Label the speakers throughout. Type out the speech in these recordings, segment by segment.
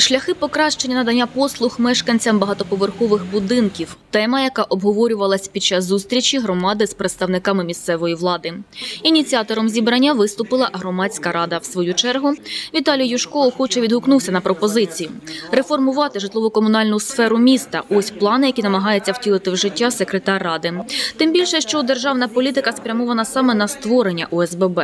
Speaker 1: Шляхи покращення надання послуг мешканцям багатоповерхових будинків тема, яка обговорювалась під час зустрічі громади з представниками місцевої влади. Ініціатором зібрання виступила громадська рада. В свою чергу Віталій Юшко охоче відгукнувся на пропозицію реформувати житлово-комунальну сферу міста. Ось плани, які намагається втілити в життя секретар ради. Тим більше, що державна політика спрямована саме на створення ОСББ,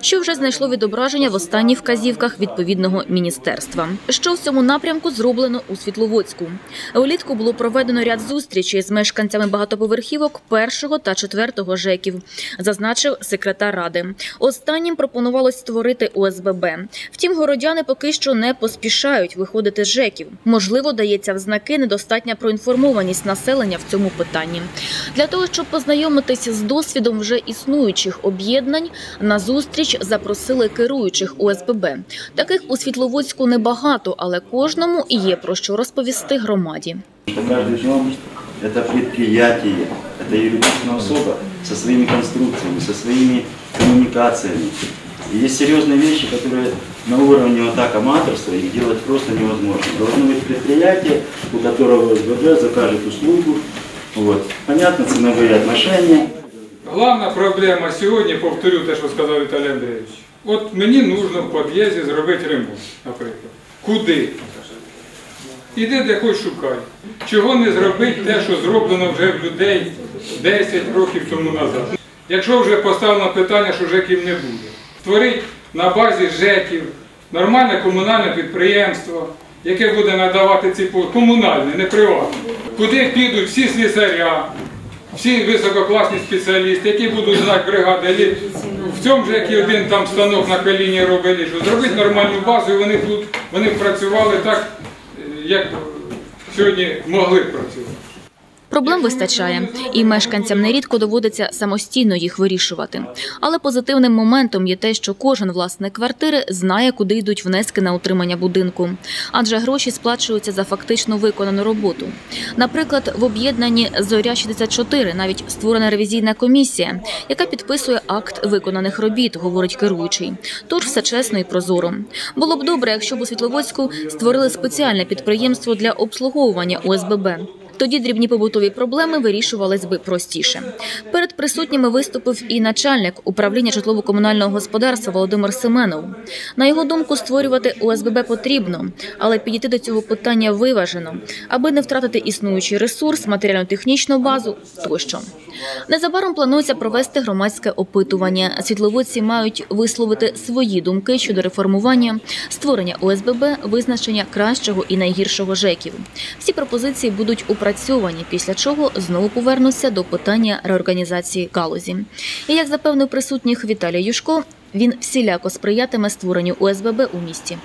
Speaker 1: що вже знайшло відображення в останніх вказівках відповідного міністерства. Що в цьому напрямку зроблено у Світловодську. Влітку було проведено ряд зустрічей з мешканцями багатоповерхівок першого та четвертого ЖЕКів, зазначив секретар ради. Останнім пропонувалось створити ОСББ. Втім, городяни поки що не поспішають виходити з ЖЕКів. Можливо, дається в знаки недостатня проінформованість населення в цьому питанні. Для того щоб познайомитися з досвідом вже існуючих об'єднань, на зустріч запросили керуючих ОСББ. Таких у Світловодську небагато, але кожному є про що розповісти громаді.
Speaker 2: что каждый дом – это предприятие, это юридическая особа со своими конструкциями, со своими коммуникациями. И есть серьезные вещи, которые на уровне вот так аматорства их делать просто невозможно. Должно быть предприятие, у которого СББ закажет услугу. Вот. Понятно, ценовые отношения.
Speaker 3: Головна проблема сьогодні, повторю те, що сказав Віталій Андрійович. От мені потрібно в під'їзді зробити ремонт, наприклад. Куди? Іди де хоч шукай. Чого не зробити те, що зроблено вже в людей 10 років тому назад. Якщо вже поставлено питання, що ЖЕКів не буде. Створити на базі ЖЕКів нормальне комунальне підприємство, яке буде надавати ці послуги, комунальне, не приватне. Куди підуть всі слісаря, всі висококласні спеціалісти, які будуть знати бригади, в цьому ж як один там станок на коліні робили, що зробити нормальну базу, і вони тут вони працювали так, е, як сьогодні могли працювати.
Speaker 1: Проблем вистачає, і мешканцям нерідко доводиться самостійно їх вирішувати. Але позитивним моментом є те, що кожен власник квартири знає, куди йдуть внески на утримання будинку, адже гроші сплачуються за фактично виконану роботу. Наприклад, в об'єднанні Зоря 64 навіть створена ревізійна комісія, яка підписує акт виконаних робіт, говорить керуючий. Тож все чесно і прозоро. Було б добре, якщо б у Світловодську створили спеціальне підприємство для обслуговування ОСББ. Тоді дрібні побутові проблеми вирішувались би простіше. Перед присутніми виступив і начальник управління житлово-комунального господарства Володимир Семенов. На його думку, створювати ОСББ потрібно, але підійти до цього питання виважено, аби не втратити існуючий ресурс, матеріально-технічну базу тощо. Незабаром планується провести громадське опитування. Світловодці мають висловити свої думки щодо реформування, створення ОСББ, визначення кращого і найгіршого ЖЕКів. Всі пропозиції будуть упрацьовані, після чого знову повернуться до питання реорганізації галузі. І як запевнив присутніх Віталій Юшко, він всіляко сприятиме створенню ОСББ у місті.